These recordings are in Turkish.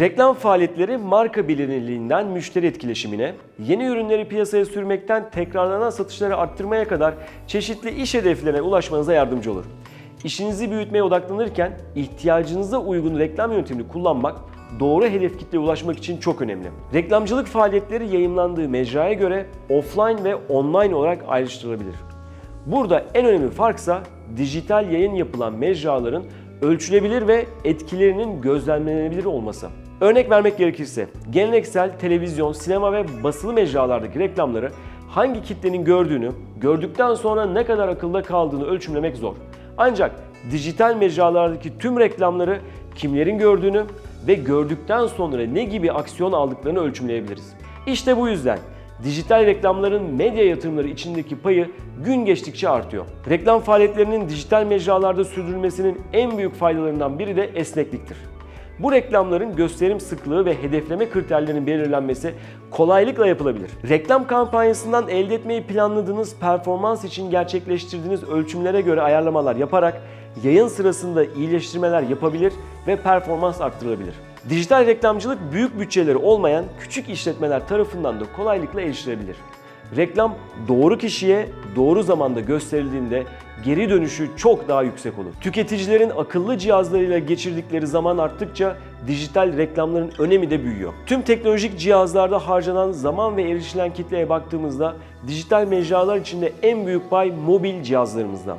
Reklam faaliyetleri marka bilinirliğinden müşteri etkileşimine, yeni ürünleri piyasaya sürmekten tekrarlanan satışları arttırmaya kadar çeşitli iş hedeflerine ulaşmanıza yardımcı olur. İşinizi büyütmeye odaklanırken ihtiyacınıza uygun reklam yöntemini kullanmak doğru hedef kitleye ulaşmak için çok önemli. Reklamcılık faaliyetleri yayımlandığı mecraya göre offline ve online olarak ayrıştırılabilir. Burada en önemli farksa dijital yayın yapılan mecraların ölçülebilir ve etkilerinin gözlemlenebilir olması. Örnek vermek gerekirse geleneksel televizyon, sinema ve basılı mecralardaki reklamları hangi kitlenin gördüğünü, gördükten sonra ne kadar akılda kaldığını ölçümlemek zor. Ancak dijital mecralardaki tüm reklamları kimlerin gördüğünü ve gördükten sonra ne gibi aksiyon aldıklarını ölçümleyebiliriz. İşte bu yüzden dijital reklamların medya yatırımları içindeki payı gün geçtikçe artıyor. Reklam faaliyetlerinin dijital mecralarda sürdürülmesinin en büyük faydalarından biri de esnekliktir. Bu reklamların gösterim sıklığı ve hedefleme kriterlerinin belirlenmesi kolaylıkla yapılabilir. Reklam kampanyasından elde etmeyi planladığınız performans için gerçekleştirdiğiniz ölçümlere göre ayarlamalar yaparak yayın sırasında iyileştirmeler yapabilir ve performans arttırılabilir. Dijital reklamcılık büyük bütçeleri olmayan küçük işletmeler tarafından da kolaylıkla erişilebilir. Reklam doğru kişiye doğru zamanda gösterildiğinde geri dönüşü çok daha yüksek olur. Tüketicilerin akıllı cihazlarıyla geçirdikleri zaman arttıkça dijital reklamların önemi de büyüyor. Tüm teknolojik cihazlarda harcanan zaman ve erişilen kitleye baktığımızda dijital mecralar içinde en büyük pay mobil cihazlarımızda.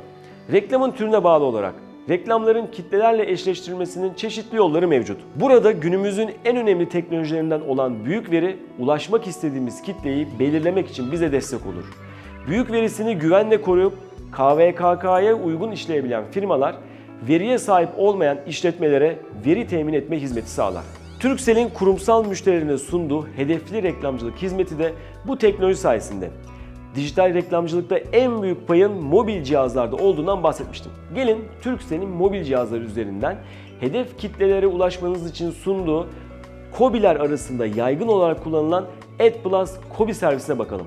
Reklamın türüne bağlı olarak reklamların kitlelerle eşleştirilmesinin çeşitli yolları mevcut. Burada günümüzün en önemli teknolojilerinden olan büyük veri ulaşmak istediğimiz kitleyi belirlemek için bize destek olur. Büyük verisini güvenle koruyup KVKK'ya uygun işleyebilen firmalar veriye sahip olmayan işletmelere veri temin etme hizmeti sağlar. Turkcell'in kurumsal müşterilerine sunduğu hedefli reklamcılık hizmeti de bu teknoloji sayesinde. Dijital reklamcılıkta en büyük payın mobil cihazlarda olduğundan bahsetmiştim. Gelin Turkcell'in mobil cihazları üzerinden hedef kitlelere ulaşmanız için sunduğu KOBİ'ler arasında yaygın olarak kullanılan AdPlus KOBİ servisine bakalım.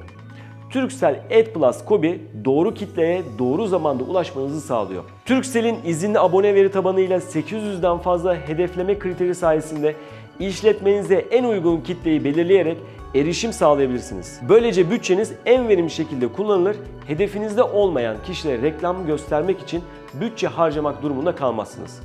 Turkcell AdPlus KOBİ doğru kitleye doğru zamanda ulaşmanızı sağlıyor. Turkcell'in izinli abone veri tabanıyla 800'den fazla hedefleme kriteri sayesinde işletmenize en uygun kitleyi belirleyerek erişim sağlayabilirsiniz. Böylece bütçeniz en verimli şekilde kullanılır, hedefinizde olmayan kişilere reklam göstermek için bütçe harcamak durumunda kalmazsınız.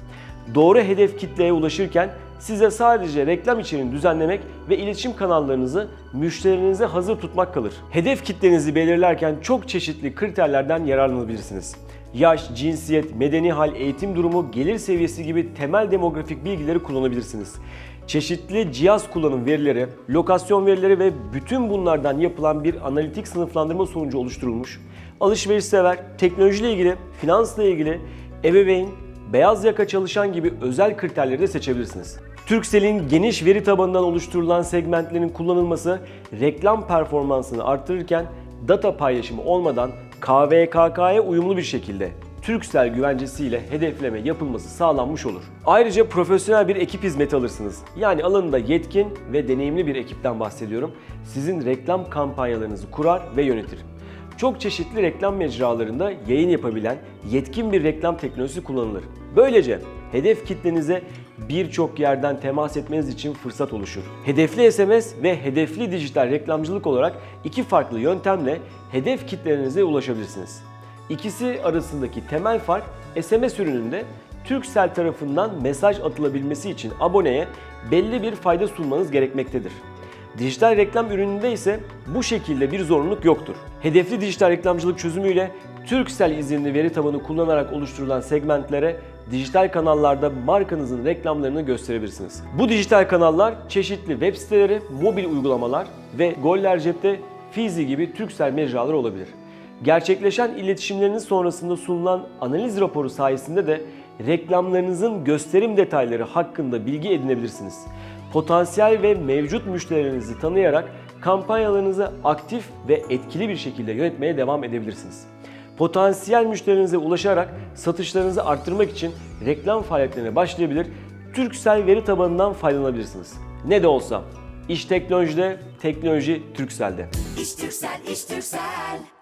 Doğru hedef kitleye ulaşırken size sadece reklam içeriğini düzenlemek ve iletişim kanallarınızı müşterilerinize hazır tutmak kalır. Hedef kitlenizi belirlerken çok çeşitli kriterlerden yararlanabilirsiniz. Yaş, cinsiyet, medeni hal, eğitim durumu, gelir seviyesi gibi temel demografik bilgileri kullanabilirsiniz. Çeşitli cihaz kullanım verileri, lokasyon verileri ve bütün bunlardan yapılan bir analitik sınıflandırma sonucu oluşturulmuş, alışveriş sever, teknolojiyle ilgili, finansla ilgili, ebeveyn, beyaz yaka çalışan gibi özel kriterleri de seçebilirsiniz. Turkcell'in geniş veri tabanından oluşturulan segmentlerin kullanılması reklam performansını arttırırken data paylaşımı olmadan KVKK'ya uyumlu bir şekilde Turkcell güvencesiyle hedefleme yapılması sağlanmış olur. Ayrıca profesyonel bir ekip hizmeti alırsınız. Yani alanında yetkin ve deneyimli bir ekipten bahsediyorum. Sizin reklam kampanyalarınızı kurar ve yönetir. Çok çeşitli reklam mecralarında yayın yapabilen yetkin bir reklam teknolojisi kullanılır. Böylece hedef kitlenize birçok yerden temas etmeniz için fırsat oluşur. Hedefli SMS ve hedefli dijital reklamcılık olarak iki farklı yöntemle hedef kitlelerinize ulaşabilirsiniz. İkisi arasındaki temel fark SMS ürününde Turkcell tarafından mesaj atılabilmesi için aboneye belli bir fayda sunmanız gerekmektedir. Dijital reklam ürününde ise bu şekilde bir zorunluluk yoktur. Hedefli dijital reklamcılık çözümüyle Turkcell izinli veri tabanı kullanarak oluşturulan segmentlere dijital kanallarda markanızın reklamlarını gösterebilirsiniz. Bu dijital kanallar çeşitli web siteleri, mobil uygulamalar ve Goller Cep'te Fizi gibi Turkcell mecraları olabilir. Gerçekleşen iletişimleriniz sonrasında sunulan analiz raporu sayesinde de reklamlarınızın gösterim detayları hakkında bilgi edinebilirsiniz. Potansiyel ve mevcut müşterilerinizi tanıyarak kampanyalarınızı aktif ve etkili bir şekilde yönetmeye devam edebilirsiniz. Potansiyel müşterilerinize ulaşarak satışlarınızı arttırmak için reklam faaliyetlerine başlayabilir, Turkcell veri tabanından faydalanabilirsiniz. Ne de olsa iş teknolojide, teknoloji Turkcell'de. İş Türksel, iş Türksel.